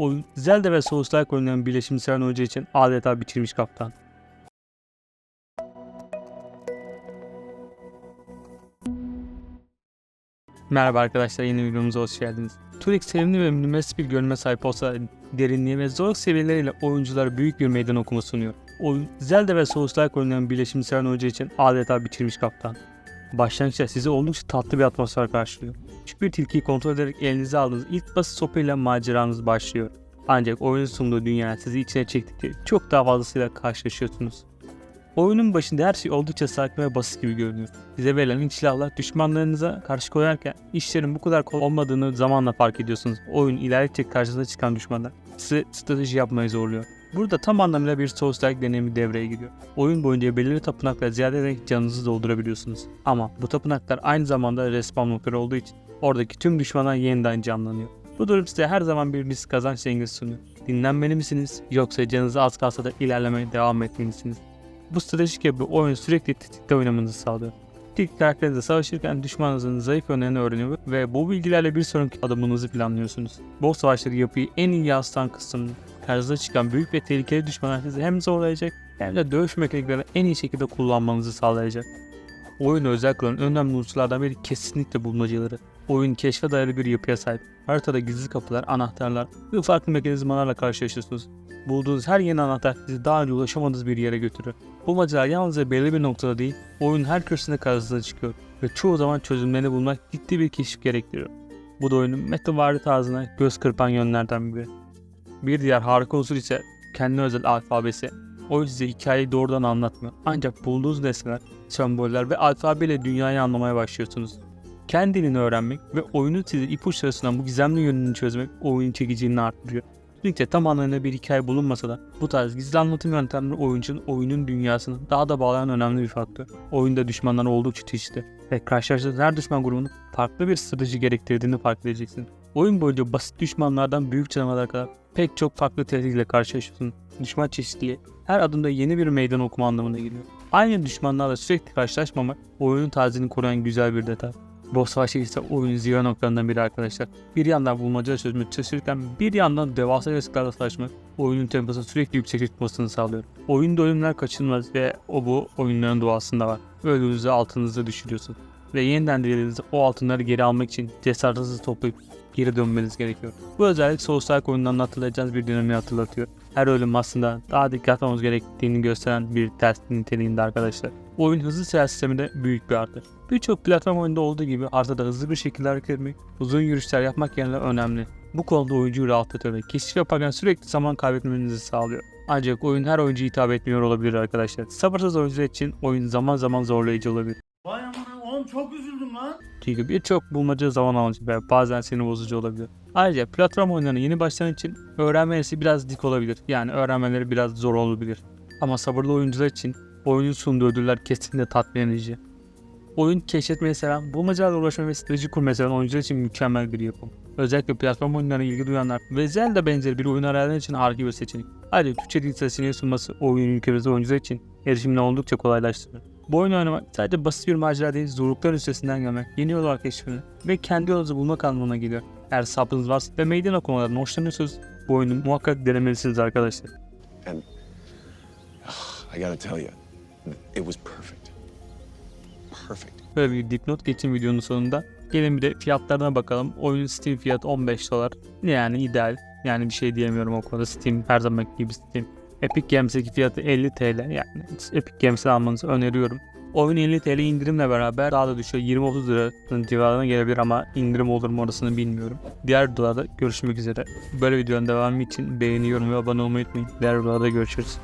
Oyun Zelda ve Souls-like oynayan birleşim seven oyuncu için adeta bitirmiş kaptan. Merhaba arkadaşlar yeni videomuza hoş geldiniz. Turik sevimli ve minimalist bir görünüme sahip olsa da derinliği ve zorluk seviyeleriyle oyunculara büyük bir meydan okuma sunuyor. Oyun Zelda ve Souls-like oynayan birleşim seven oyuncu için adeta bitirmiş kaptan. Başlangıçta sizi oldukça tatlı bir atmosfer karşılıyor. Küçük tilkiyi kontrol ederek elinize aldığınız ilk basit sopayla maceranız başlıyor. Ancak oyunun sunduğu dünya sizi içine çektikçe çok daha fazlasıyla karşılaşıyorsunuz. Oyunun başında her şey oldukça sakin ve basit gibi görünüyor. Size verilen ilk silahlar düşmanlarınıza karşı koyarken işlerin bu kadar kolay olmadığını zamanla fark ediyorsunuz. Oyun ilerledikçe karşınıza çıkan düşmanlar size strateji yapmayı zorluyor. Burada tam anlamıyla bir Souls-like deneyimi devreye giriyor. Oyun boyunca belirli tapınaklar ziyaret ederek canınızı doldurabiliyorsunuz. Ama bu tapınaklar aynı zamanda respawn noktaları olduğu için oradaki tüm düşmanlar yeniden canlanıyor. Bu durum size her zaman bir risk kazanç dengesi sunuyor. Dinlenmeli misiniz yoksa canınızı az kalsa da ilerlemeye devam etmelisiniz? Bu stratejik yapı oyunu sürekli tetikte oynamanızı sağlıyor. İlk karakterinizle savaşırken düşmanınızın zayıf yönlerini öğreniyor ve bu bilgilerle bir sonraki adımınızı planlıyorsunuz. Boss savaşları yapıyı en iyi yansıtan kısmını karşınıza çıkan büyük ve tehlikeli düşmanlar sizi hem zorlayacak hem de dövüş mekaniklerini en iyi şekilde kullanmanızı sağlayacak. Oyunu özel kılan önemli unsurlardan biri kesinlikle bulmacaları. Oyun keşfe dayalı bir yapıya sahip. Haritada gizli kapılar, anahtarlar ve farklı mekanizmalarla karşılaşıyorsunuz. Bulduğunuz her yeni anahtar sizi daha önce ulaşamadığınız bir yere götürür. Bulmacalar yalnızca belli bir noktada değil, oyunun her köşesinde karşınıza çıkıyor ve çoğu zaman çözümlerini bulmak ciddi bir keşif gerektiriyor. Bu da oyunun metavari tarzına göz kırpan yönlerden biri. Bir diğer harika unsur ise kendi özel alfabesi. Oyun size hikayeyi doğrudan anlatmıyor. Ancak bulduğunuz nesneler, semboller ve alfabeyle dünyayı anlamaya başlıyorsunuz. Kendi dilini öğrenmek ve oyunu size ipuçları sunan bu gizemli yönünü çözmek oyunun çekiciliğini arttırıyor. Kesinlikle tam anlamıyla bir hikaye bulunmasa da bu tarz gizli anlatım yöntemleri oyuncunun oyunun dünyasını daha da bağlayan önemli bir faktör. Oyunda düşmanlar oldukça çeşitli ve karşılaştığınız her düşman grubunun farklı bir strateji gerektirdiğini fark edeceksin. Oyun boyunca basit düşmanlardan büyük canavarlara kadar pek çok farklı tehditle karşılaşıyorsun. Düşman çeşitliliği her adımda yeni bir meydan okuma anlamına geliyor. Aynı düşmanlarla sürekli karşılaşmamak oyunun tarzını koruyan güzel bir detay. Boss savaşı ise oyunun zirve noktalarından biri arkadaşlar. Bir yandan bulmaca çözmeye çalışırken bir yandan devasa yaratıklarla savaşmak oyunun temposunu sürekli yüksek tutmasını sağlıyor. Oyunda ölümler kaçınılmaz ve o bu oyunların doğasında var. Öldüğünüzde altınızı düşürüyorsun. Ve yeniden dirildiğinizde o altınları geri almak için cesaretinizi toplayıp geri dönmeniz gerekiyor. Bu özellik Souls-like oyundan hatırlayacağınız bir dönemi hatırlatıyor. Her ölüm aslında daha dikkatli olmamız gerektiğini gösteren bir ters niteliğinde arkadaşlar. Oyun hızlı seyahat sistemi de büyük bir artı. Birçok platform oyunda olduğu gibi haritada hızlı bir şekilde hareket etmek, uzun yürüyüşler yapmak yerine önemli. Bu konuda oyuncuyu rahatlatıyor ve keşif yaparken sürekli zaman kaybetmenizi sağlıyor. Ancak oyun her oyuncuya hitap etmiyor olabilir arkadaşlar. Sabırsız oyuncular için oyun zaman zaman zorlayıcı olabilir. Vay amına oğlum çok üzüldüm lan. Çünkü birçok bulmaca zaman alıcı ve bazen seni bozucu olabilir. Ayrıca platform oyunlarına yeni başlayan için öğrenmesi biraz dik olabilir. Yani öğrenmeleri biraz zor olabilir. Ama sabırlı oyuncular için oyunun sunduğu ödüller kesinlikle tatmin edici. Oyun keşfetmeyi seven, bulmacalarla uğraşmayı ve strateji kurmayı seven oyuncular için mükemmel bir yapım. Özellikle platform oyunlarına ilgi duyanlar ve Zelda benzeri bir oyun arayanlar için harika bir seçenek. Ayrıca Türkçe dil seçeneği sunması oyunun ülkemizde oyuncular için erişimini oldukça kolaylaştırır. Bu oyunu oynamak sadece basit bir macera değil, zorlukların üstesinden gelmek, yeni yollar keşfetmek ve kendi yolunuzu bulmak anlamına geliyor. Eğer sabrınız varsa ve meydan okumalarından hoşlanıyorsanız bu oyunu muhakkak denemelisiniz arkadaşlar. And I gotta tell you, it was perfect. Perfect. Böyle bir dipnot geçin videonun sonunda. Gelin bir de fiyatlarına bakalım. Oyunun Steam fiyatı 15 dolar. Yani ideal. Yani bir şey diyemiyorum o konuda. Steam her zaman gibi Steam. Epic Games'deki fiyatı 50 TL. Yani Epic Games'i almanızı öneriyorum. Oyun 50 TL indirimle beraber daha da düşüyor. 20-30 liranın civarına gelebilir ama indirim olur mu orasını bilmiyorum. Diğer videolarda görüşmek üzere. Böyle videonun devamı için beğeni, yorum ve abone olmayı unutmayın. Diğer videolarda görüşürüz.